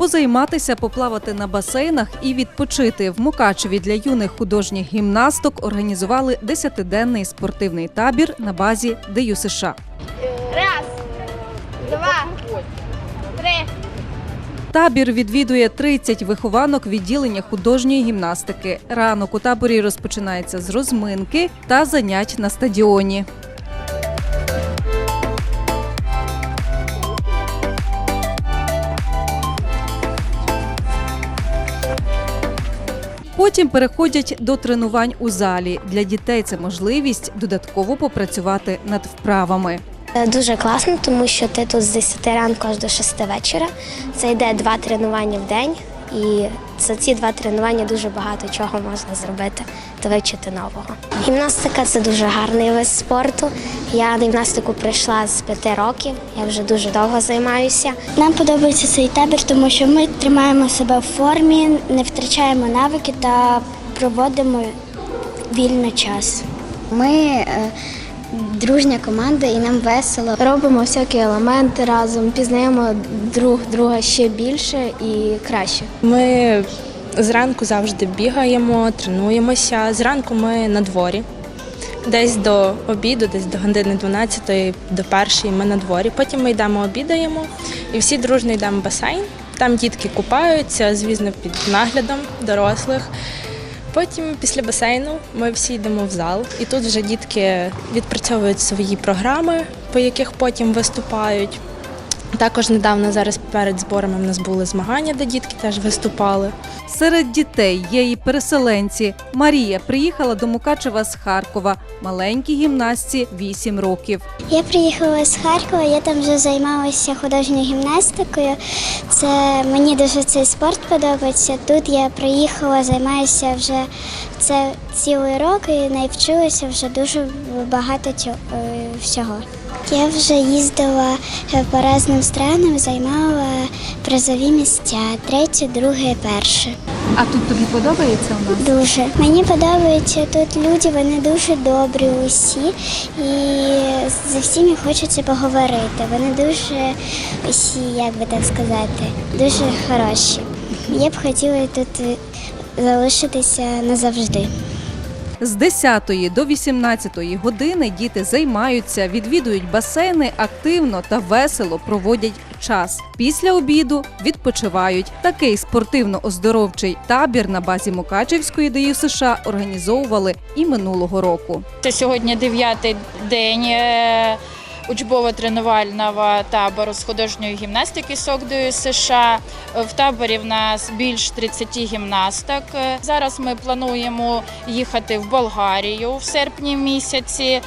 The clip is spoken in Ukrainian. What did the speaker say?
Позайматися, поплавати на басейнах і відпочити в Мукачеві для юних художніх гімнасток організували 10-денний спортивний табір на базі ДЮ США. Раз, два, три. Табір відвідує 30 вихованок відділення художньої гімнастики. Ранок у таборі розпочинається з розминки та занять на стадіоні. Потім переходять до тренувань у залі. Для дітей це можливість додатково попрацювати над вправами. Е, Дуже класно, тому що ти тут з 10 ранку аж до 6 вечора. Це йде два тренування в день, і за ці два тренування дуже багато чого можна зробити та вивчити нового. Гімнастика це дуже гарний вид спорту. Я на гімнастику прийшла з 5 років, я вже дуже довго займаюся. Нам подобається цей табір, тому що ми тримаємо себе в формі, не втрачаємо навики та проводимо вільний час. Ми е, дружня команда і нам весело. Робимо всякі елементи разом, пізнаємо друг друга ще більше і краще. Ми зранку завжди бігаємо, тренуємося. Зранку ми на дворі. Десь до обіду, десь до години 12 до першої ми на дворі. Потім ми йдемо обідаємо і всі дружно йдемо в басейн. Там дітки купаються, звісно, під наглядом дорослих. Потім після басейну ми всі йдемо в зал, і тут вже дітки відпрацьовують свої програми, по яких потім виступають. Також недавно зараз перед зборами в нас були змагання, де дітки теж виступали. Серед дітей є і переселенці. Марія приїхала до Мукачева з Харкова. Маленькій гімнастці 8 років. Я приїхала з Харкова, я там вже займалася художньою гімнастикою. Це мені дуже цей спорт подобається. Тут я приїхала, займаюся вже це цілий рок і навчилася вже дуже багато цього, е, всього. Я вже їздила е, по різним странам, займала призові місця, третє, друге, перше. А тут тобі подобається у нас? Дуже. Мені подобаються тут люди, вони дуже добрі усі. І зі всіми хочеться поговорити. Вони дуже усі, як би так сказати, дуже хороші. Я б хотіла тут залишитися назавжди. З 10 до 18 години діти займаються, відвідують басейни, активно та весело проводять час. Після обіду відпочивають. Такий спортивно-оздоровчий табір на базі Мукачевської ДЮ США організовували і минулого року. Це сьогодні дев'ятий день е, учбово-тренувального табору з художньої гімнастики СОКДОЮ США. В таборі в нас більш 30 гімнасток. Зараз ми плануємо їхати в Болгарію в серпні місяці.